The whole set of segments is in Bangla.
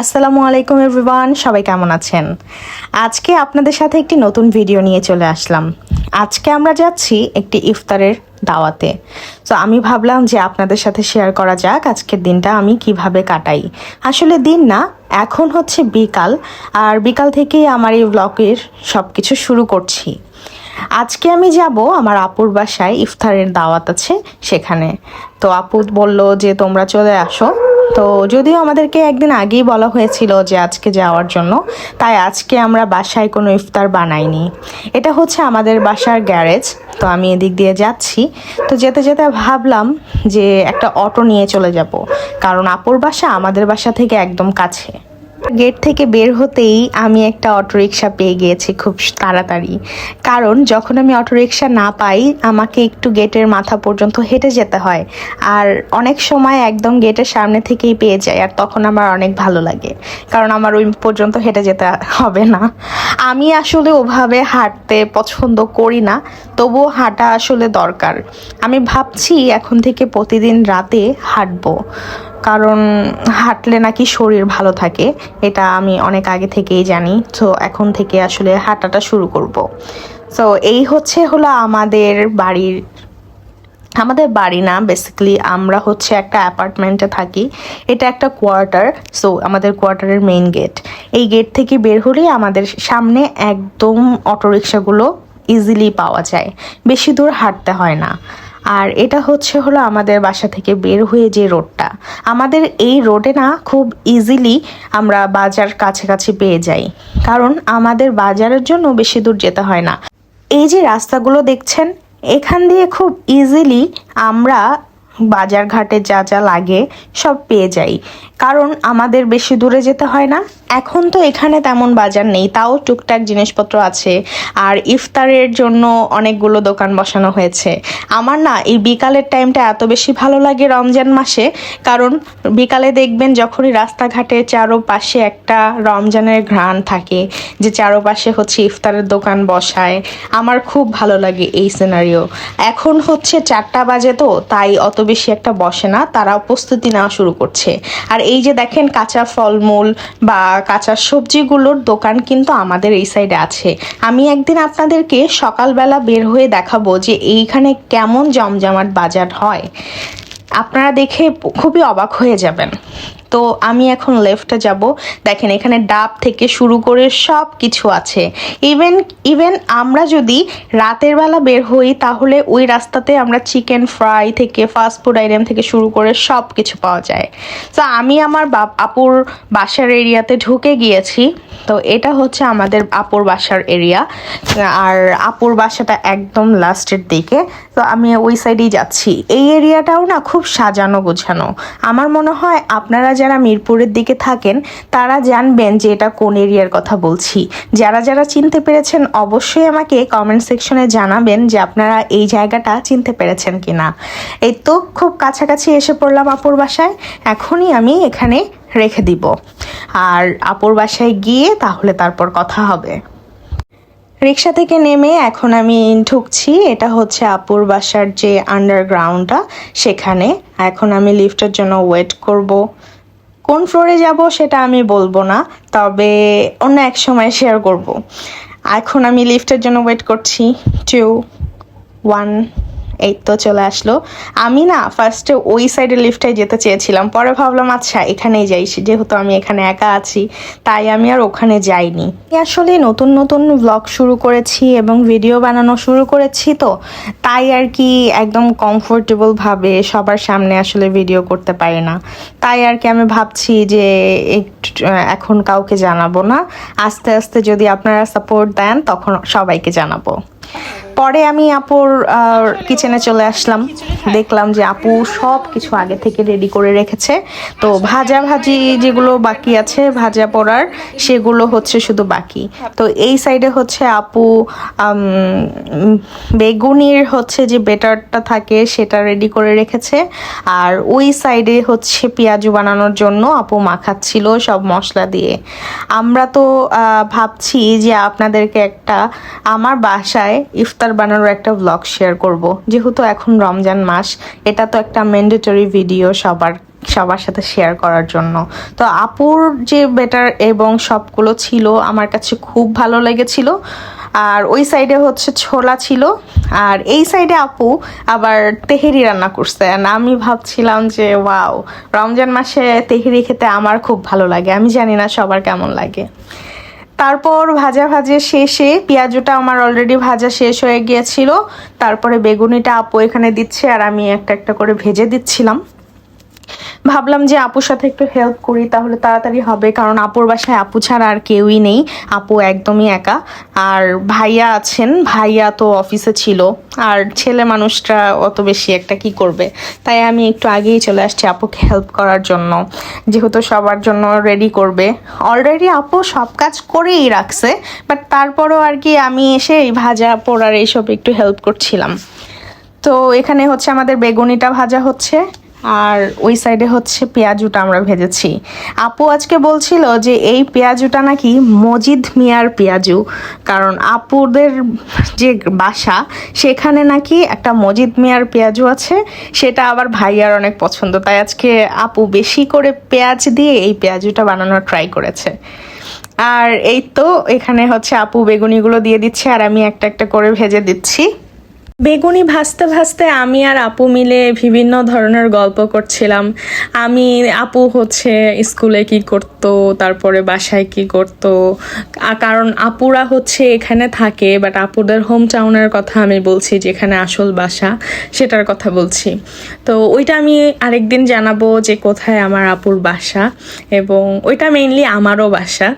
আসসালামু আলাইকুম এভরিওয়ান, সবাই কেমন আছেন? আজকে আপনাদের সাথে একটি নতুন ভিডিও নিয়ে চলে আসলাম। আজকে আমরা যাচ্ছি একটি ইফতারের দাওয়াতে। তো আমি ভাবলাম যে আপনাদের সাথে শেয়ার করা যাক আজকের দিনটা আমি কীভাবে কাটাই। আসলে দিন না, এখন হচ্ছে বিকাল, আর বিকাল থেকেই আমার এই ব্লগের সব কিছু শুরু করছি। আজকে আমি যাব আমার আপুর বাসায়, ইফতারের দাওয়াত আছে সেখানে। তো আপু বলল যে তোমরা চলে আসো। তো যদিও আমাদেরকে একদিন আগেই বলা হয়েছিল যে আজকে যাওয়ার জন্য, তাই আজকে আমরা বাসায় কোনো ইফতার বানাইনি। এটা হচ্ছে আমাদের বাসার গ্যারেজ, তো আমি এদিক দিয়ে যাচ্ছি। তো যেতে যেতে ভাবলাম যে একটা অটো নিয়ে চলে যাব, কারণ আপুর বাসা আমাদের বাসা থেকে একদম কাছে। গেট থেকে বের হতেই আমি একটা অটোরিকশা পেয়ে গিয়েছি খুব তাড়াতাড়ি। কারণ যখন আমি অটোরিকশা না পাই, আমাকে একটু গেটের মাথা পর্যন্ত হেঁটে যেতে হয়। আর অনেক সময় একদম গেটের সামনে থেকেই পেয়ে যাই, আর তখন আমার অনেক ভালো লাগে। কারণ আমার ওই পর্যন্ত হেঁটে যেতে হবে না। আমি আসলে ওভাবে হাঁটতে পছন্দ করি না, তবুও হাঁটা আসলে দরকার। আমি ভাবছি এখন থেকে প্রতিদিন রাতে হাঁটবো। কারণ হাঁটলে নাকি শরীর ভালো থাকে, এটা আমি অনেক আগে থেকেই জানি। তো এখন থেকে আসলে হাঁটাটা শুরু করব। তো এই হচ্ছে হলো আমাদের বাড়ির, আমাদের বাড়ি না বেসিক্যালি আমরা হচ্ছে একটা অ্যাপার্টমেন্টে থাকি। এটা একটা কোয়ার্টার সো আমাদের কোয়ার্টারের মেইন গেট এই গেট থেকে বের হলেই আমাদের সামনে একদম অটোরিকশাগুলো ইজিলি পাওয়া যায়। বেশি দূর হাঁটতে হয় না। আর এটা হচ্ছে হলো আমাদের বাসা থেকে বের হয়ে যে রোডটা। আমাদের এই রোডে না খুব ইজিলি আমরা বাজার কাছাকাছি পেয়ে যাই। কারণ আমাদের বাজারের জন্য বেশি দূর যেতে হয় না। এই যে রাস্তাগুলো দেখছেন, এখান দিয়ে খুব ইজিলি আমরা বাজার ঘাটে যা যা লাগে সব পেয়ে যাই। কারণ আমাদের বেশি দূরে যেতে হয় না এখন তো এখানে তেমন বাজার নেই, তাও টুকটাক জিনিসপত্র আছে। আর ইফতারের জন্য অনেকগুলো দোকান বসানো হয়েছে। আমার না এই বিকালের টাইমটা এত বেশি ভালো লাগে রমজান মাসে, কারণ বিকালে দেখবেন যখনই রাস্তাঘাটে চারোপাশে একটা রমজানের ঘ্রাণ থাকে, যে চারোপাশে হচ্ছে ইফতারের দোকান বসায়। আমার খুব ভালো লাগে এই সিনারিও এখন হচ্ছে চারটা বাজে তো, তাই অত বেশি একটা বসে না, তারা প্রস্তুতি নেওয়া শুরু করছে। আর এই যে দেখেন কাঁচা ফলমূল বা কাঁচা সবজিগুলোর দোকান কিন্তু আমাদের এই সাইডে আছে। আমি একদিন আপনাদেরকে সকালবেলা বের হয়ে দেখাবো যে এইখানে কেমন জমজমাট বাজার হয়। আপনারা দেখে খুবই অবাক হয়ে যাবেন। তো আমি এখন লেফটে যাব। দেখেন, এখানে ডাব থেকে শুরু করে সব কিছু আছে। ইভেন ইভেন আমরা যদি রাতের বেলা বের হই, তাহলে ওই রাস্তাতে আমরা চিকেন ফ্রাই থেকে ফাস্ট ফুড আইটেম থেকে শুরু করে সব কিছু পাওয়া যায়। তো আমি আমার আপুর বাসার এরিয়াতে ঢুকে গিয়েছি। তো এটা হচ্ছে আমাদের আপুর বাসার এরিয়া আর আপুর বাসাটা একদম লাস্টের দিকে। তো আমি ওই সাইডেই যাচ্ছি। এই এরিয়াটাও না খুব সাজানো গোছানো। আমার মনে হয় আপনারা যারা মিরপুরের দিকে থাকেন, তারা জানবেন যে এটা কোন এরিয়ার কথা বলছি। যারা যারা চিনতে পেরেছেন, অবশ্যই আমাকে কমেন্ট সেকশনে জানাবেন যে আপনারা এই জায়গাটা চিনতে পেরেছেন কিনা। এই তো খুব কাছাকাছি এসে পড়লাম আপুর বাসায়, এখনই আমি এখানে রেখে দিব। আর আপুর বাসায় গিয়ে তাহলে তারপর কথা হবে। রিক্সা থেকে নেমে এখন আমি ঢুকছি, এটা হচ্ছে আপুর বাসার যে আন্ডারগ্রাউন্ডটা সেখানে। এখন আমি লিফটের জন্য ওয়েট করব। কোন ফ্লোরে যাব সেটা আমি বলব না, তবে অন্য এক সময় শেয়ার করব। এখন আমি লিফটের জন্য ওয়েট করছি টু ওয়ান এই তো চলে আসলো। আমি না ফার্স্টে ওই সাইডে লিফটে যেতে চেয়েছিলাম। পরে ভাবলাম আচ্ছা এখানেই যাই। যেহেতু আমি এখানে একা আছি, তাই আমি আর ওখানে যাইনি। আসলে নতুন নতুন ব্লগ শুরু করেছি এবং ভিডিও বানানো শুরু করেছি তো। তাই আর কি একদম কমফোর্টেবল ভাবে সবার সামনে আসলে ভিডিও করতে পারি না। তাই আর কি আমি ভাবছি যে এখন কাউকে জানাব না। আস্তে আস্তে যদি আপনারা সাপোর্ট দেন, তখন সবাইকে জানাব। পরে আমি আপুর কিচেনে চলে আসলাম। দেখলাম যে আপু সব কিছু আগে থেকে রেডি করে রেখেছে। তো ভাজা ভাজি যেগুলো বাকি আছে, ভাজা পড়ার, সেগুলো হচ্ছে শুধু বাকি। তো এই সাইডে হচ্ছে আপু বেগুনির হচ্ছে যে বেটারটা থাকে সেটা রেডি করে রেখেছে। আর ওই সাইডে হচ্ছে পেঁয়াজু বানানোর জন্য আপু মাখাচ্ছিল সব মশলা দিয়ে। আমরা তো ভাবছি যে আপনাদেরকে একটা, আমার বাসায় ইফতার বানানোর একটা ব্লগ শেয়ার করব। যেহেতু এখন রমজান মাস, এটা তো একটা ম্যান্ডেটরি ভিডিও সবার সবার সাথে শেয়ার করার জন্য। তো আপুর যে বেটার এবং সবগুলো ছিল, আমার কাছে খুব ভালো লেগেছিল। আর ওই সাইডে হচ্ছে ছোলা ছিল, আর এই সাইডে আপু আবার তেহেরি রান্না করছে। আর আমি ভাবছিলাম যে ওয়াও রমজান মাসে তেহেরি খেতে আমার খুব ভালো লাগে। আমি জানি না সবার কেমন লাগে। তারপর ভাজা ভাজে শেষে পেঁয়াজটা আমার অলরেডি ভাজা শেষ হয়ে গিয়েছিল। তারপরে বেগুনিটা আপু এখানে দিচ্ছে আর আমি একটা একটা করে ভেজে দিচ্ছিলাম। ভাবলাম যে আপুর সাথে একটু হেল্প করি, তাহলে তাড়াতাড়ি হবে। কারণ আপুর বাসায় আপু ছাড়া আর কেউই নেই। আপু একদমই একা। আর ভাইয়া আছেন, ভাইয়া তো অফিসে ছিল। আর ছেলে মানুষটা অত বেশি একটা কি করবে? তাই আমি একটু আগেই চলে আসছি আপুকে হেল্প করার জন্য। যেহেতু সবার জন্য রেডি করবে। অলরেডি আপু সব কাজ করেই রাখছে। বাট তারপরও আর কি আমি এসে এই ভাজা পোড়ার এইসব একটু হেল্প করছিলাম। তো এখানে হচ্ছে আমাদের বেগুনিটা ভাজা হচ্ছে। আর ওই সাইডে হচ্ছে পেঁয়াজুটা আমরা ভেজেছি। আপু আজকে বলছিল যে এই পেঁয়াজুটা নাকি মজিদ মিয়ার পেঁয়াজু, কারণ আপুদের যে বাসা, সেখানে নাকি একটা মজিদ মিয়ার পেঁয়াজু আছে, সেটা আবার ভাইয়ার অনেক পছন্দ, তাই আজকে আপু বেশি করে পেঁয়াজ দিয়ে এই পেঁয়াজুটা বানানোর ট্রাই করেছে। আর এই তো এখানে হচ্ছে আপু বেগুনিগুলো দিয়ে দিচ্ছে, আর আমি একটা একটা করে ভেজে দিচ্ছি। বেগুনি ভাসতে ভাসতে আমি আর আপু মিলে বিভিন্ন ধরনের গল্প করছিলাম। আমি, আপু হচ্ছে স্কুলে কি করতো, তারপরে বাসায় কি করতো। কারণ আপুরা হচ্ছে এখানে থাকে বাট আপুদের হোম টাউনের কথা আমি বলছি, যেখানে আসল বাসা, সেটার কথা বলছি। তো ওইটা আমি আরেকদিন জানাব যে কোথায় আমার আপুর বাসা, এবং ওইটা মেইনলি আমারও বাসা।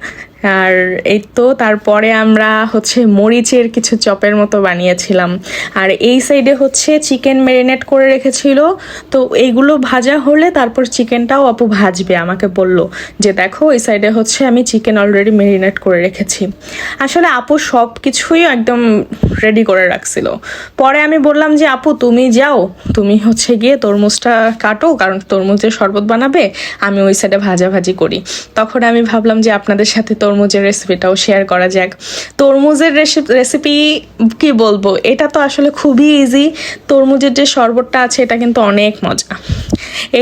আর এই তো তারপরে আমরা হচ্ছে মরিচের কিছু চপের মতো বানিয়েছিলাম। আর এই সাইডে হচ্ছে চিকেন ম্যারিনেট করে রেখেছিল। তো এইগুলো ভাজা হলে তারপর চিকেনটাও আপু ভাজবে, আমাকে বলল। যে দেখো, এই সাইডে হচ্ছে আমি চিকেন অলরেডি ম্যারিনেট করে রেখেছি। আসলে আপু সব কিছুই একদম রেডি করে রাখছিল। পরে আমি বললাম যে, আপু, তুমি যাও। তুমি হচ্ছে গিয়ে তরমুজটা কাটো, কারণ তরমুজের শরবত বানাবে। আমি ওই সাইডে ভাজাভাজি করি। তখন আমি ভাবলাম যে, আপনাদের সাথে তরমুজের রেসিপিটাও শেয়ার করা যাক। তরমুজের রেসিপি কি বলব? এটা তো আসলে খুবই ইজি তরমুজের যে শরবতটা আছে, এটা কিন্তু অনেক মজা।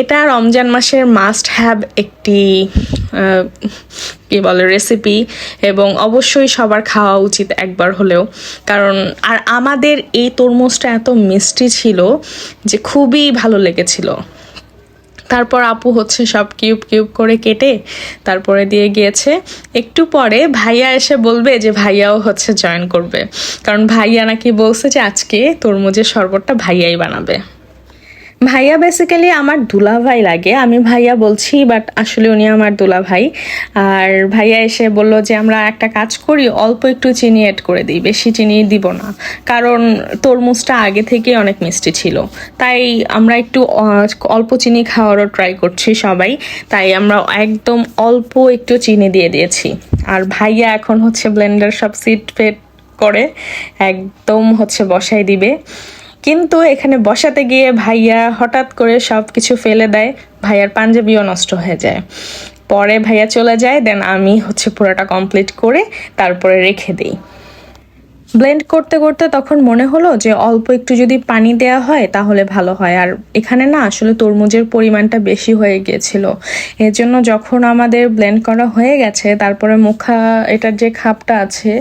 এটা রমজান মাসের মাস্ট হ্যাভ একটি কি বলে রেসিপি এবং অবশ্যই সবার খাওয়া উচিত একবার হলেও। কারণ, আর আমাদের এই তরমুজটা এত মিষ্টি ছিল যে খুবই ভালো লেগেছিল। তারপর আপু হচ্ছে সব কিউব কিউব করে কেটে তারপরে দিয়ে গিয়েছে। একটু পরে ভাইয়া এসে বলবে যে ভাইয়াও হচ্ছে জয়েন করবে। কারণ ভাইয়া নাকি বলছে যে আজকে তরমুজের শরবতটা ভাইয়াই বানাবে। ভাইয়া বেসিক্যালি আমার দুলা ভাই লাগে। আমি ভাইয়া বলছি বাট আসলে উনি আমার দুলা ভাই আর ভাইয়া এসে বলল যে, আমরা একটা কাজ করি, অল্প একটু চিনি অ্যাড করে দিই, বেশি চিনি দিব না। কারণ তরমুজটা আগে থেকে অনেক মিষ্টি ছিল। তাই আমরা একটু অল্প চিনি খাওয়ারও ট্রাই করছি সবাই। তাই আমরা একদম অল্প একটু চিনি দিয়ে দিয়েছি। আর ভাইয়া এখন হচ্ছে ব্লেন্ডার সব সিট ফেট করে, একদম হচ্ছে বসাই দিবে। কিন্তু এখানে বসাতে গিয়ে ভাইয়া হঠাৎ করে সব কিছু ফেলে দেয়, ভাইয়ার পাঞ্জাবিও নষ্ট হয়ে যায়। পরে ভাইয়া চলে যায় দেন আমি হচ্ছে পুরোটা কমপ্লিট করে তারপরে রেখে দিই। ব্লেন্ড করতে করতে তখন মনে হলো যে অল্প একটু যদি পানি দেওয়া হয় তাহলে ভালো হয়। আর এখানে না আসলে তরমুজের পরিমাণটা বেশি হয়ে গিয়েছিল। এর জন্য যখন আমাদের ব্লেন্ড করা হয়ে গেছে, তারপরে মুখা, এটার যে খাপটা আছে,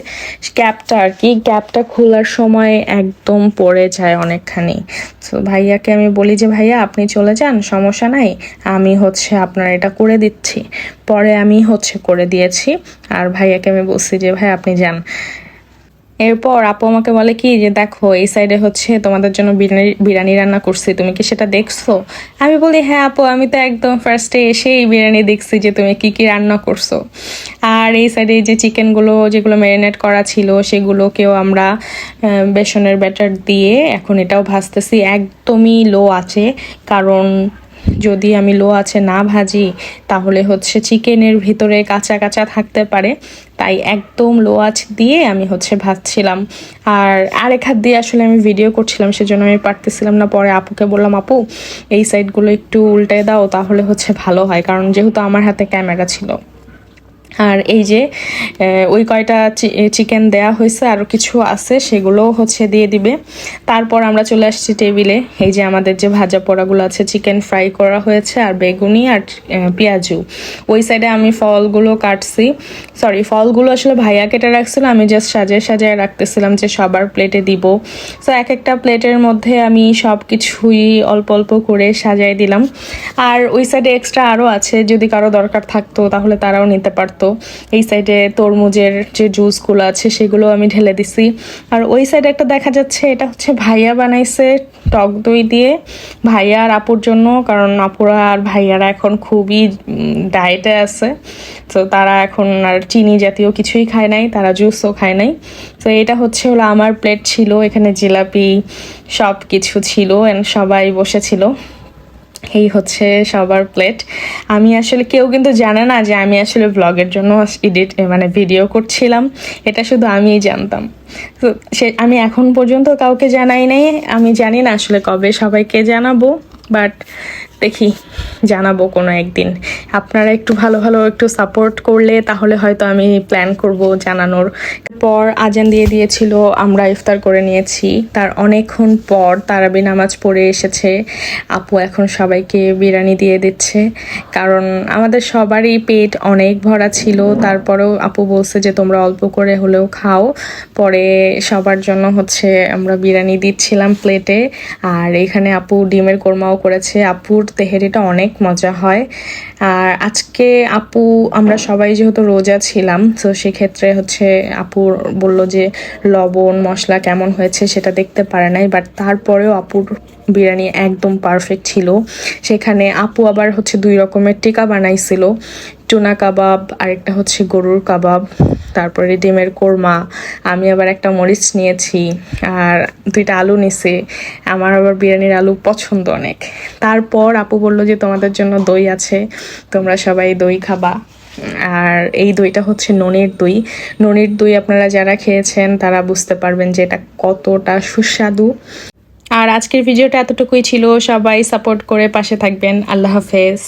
ক্যাপটা আর কি ক্যাপটা খোলার সময় একদম পড়ে যায় অনেকখানি। তো ভাইয়াকে আমি বলি যে, ভাইয়া, আপনি চলে যান, সমস্যা নাই। আমি হচ্ছে আপনার এটা করে দিচ্ছি। পরে আমি হচ্ছে করে দিয়েছি। আর ভাইয়াকে আমি বলছি যে, ভাই, আপনি যান। এরপর আপু আমাকে বলে কি যে, দেখো, এই সাইডে হচ্ছে তোমাদের জন্য বিরিয়ানি বিরিয়ানি রান্না করছি, তুমি কি সেটা দেখছ? আমি বলি হ্যাঁ আপু, আমি তো একদম ফার্স্টে এসেই বিরিয়ানি দেখছি যে তুমি কি কি রান্না করছ। আর এই সাইডে যে চিকেনগুলো, যেগুলো ম্যারিনেট করা ছিল, সেগুলোকেও আমরা বেসনের ব্যাটার দিয়ে এখন এটাও ভাজতেছি। একদমই লো আছে, কারণ যদি আমি লো আছে না ভাজি, তাহলে হচ্ছে চিকেনের ভিতরে কাঁচা কাঁচা থাকতে পারে। তাই একদম লো আঁচ দিয়ে আমি হচ্ছে ভাজছিলাম। আর আরেক হাত দিয়ে আসলে আমি ভিডিও করছিলাম, সেজন্য আমি পারতেছিলাম না। পরে আপুকে বললাম, আপু, এই সাইডগুলো একটু উল্টে দাও, তাহলে হচ্ছে ভালো হয়। কারণ যেহেতু আমার হাতে ক্যামেরা ছিল। আর এই যে ওই কয়টা চিকেন দেয়া হয়েছে আরও কিছু আছে সেগুলো হচ্ছে দিয়ে দিবে। তারপর আমরা চলে আসছি টেবিলে। এই যে আমাদের যে ভাজা পোড়াগুলো আছে চিকেন ফ্রাই করা হয়েছে, আর বেগুনি আর পেঁয়াজু। ওই সাইডে আমি ফলগুলো কাটছি। সরি ফলগুলো আসলে ভাইয়া কেটে রাখছিল, আমি জাস্ট সাজিয়ে সাজিয়ে রাখতেছিলাম যে সবার প্লেটে দিব। সো এক একটা প্লেটের মধ্যে আমি সব কিছুই অল্প অল্প করে সাজায় দিলাম। আর ওই সাইডে এক্সট্রা আরও আছে, যদি কারও দরকার থাকতো, তাহলে তারাও নিতে পারতো। এই সাইডে তরমুজের যে জুসগুলো আছে সেগুলো আমি ঢেলে দিছি। আর ওই সাইডে একটা দেখা যাচ্ছে, এটা হচ্ছে ভাইয়া বানাইছে টক দই দিয়ে। ভাইয়া আর আপুর জন্য, কারণ আপুরা আর ভাইয়ারা এখন খুবই ডায়েটে আছে। তো তারা এখন আর চিনি জাতীয় কিছুই খায় নাই, তারা জুসও খায় নাই। তো এটা হচ্ছে হলো আমার প্লেট ছিল, এখানে জিলাপি সব কিছু ছিল এন্ড সবাই বসেছিল। এই হচ্ছে সবার প্লেট। আমি আসলে কেউ কিন্তু জানে না যে আমি আসলে ব্লগের জন্য এডিট মানে ভিডিও করছিলাম। এটা শুধু আমিই জানতাম। তো সে, আমি এখন পর্যন্ত কাউকে জানাই নাই। আমি জানি না আসলে কবে সবাইকে জানাব বাট দেখি, জানাব কোনো একদিন। আপনারা একটু ভালো ভালো একটু সাপোর্ট করলে তাহলে হয়তো আমি প্ল্যান করব জানানোর। পর আজান দিয়ে দিয়েছিল, আমরা ইফতার করে নিয়েছি। তার অনেকক্ষণ পর তারাবি নামাজ পড়ে এসেছে। আপু এখন সবাইকে বিরিয়ানি দিয়ে দিচ্ছে। কারণ আমাদের সবারই পেট অনেক ভরা ছিল। তারপরেও আপু বলছে যে, তোমরা অল্প করে হলেও খাও। পরে সবার জন্য হচ্ছে আমরা বিরিয়ানি দিচ্ছিলাম প্লেটে আর এখানে আপু ডিমের কোরমাও করেছে। আপুর তেহেরিটা অনেক মজা হয়। আর আজকে আপু, আমরা সবাই যেহেতু রোজা ছিলাম, তো সেক্ষেত্রে হচ্ছে আপু বলল যে লবণ, মশলা কেমন হয়েছে সেটা দেখতে পারে নাই বাট তারপরেও আপুর বিরিয়ানি একদম পারফেক্ট ছিল। সেখানে আপু আবার হচ্ছে দুই রকমের টিকা বানাইছিল। টুনা কাবাব, আরেকটা হচ্ছে গরুর কাবাব, তারপরে ডিমের কোরমা। আমি আবার একটা মরিচ নিয়েছি আর দুইটা আলু নিছি। আমার আবার বিরিয়ানির আলু পছন্দ অনেক। তারপর আপু বলল যে তোমাদের জন্য দই আছে, তোমরা সবাই দই খাবা। আর এই দইটা হচ্ছে ননির দই। ননির দই আপনারা যারা খেয়েছেন, তারা বুঝতে পারবেন যে এটা কতটা সুস্বাদু। আর আজকের ভিডিওটা এতটুকুই ছিল। সবাই সাপোর্ট করে পাশে থাকবেন। আল্লাহ হাফেজ।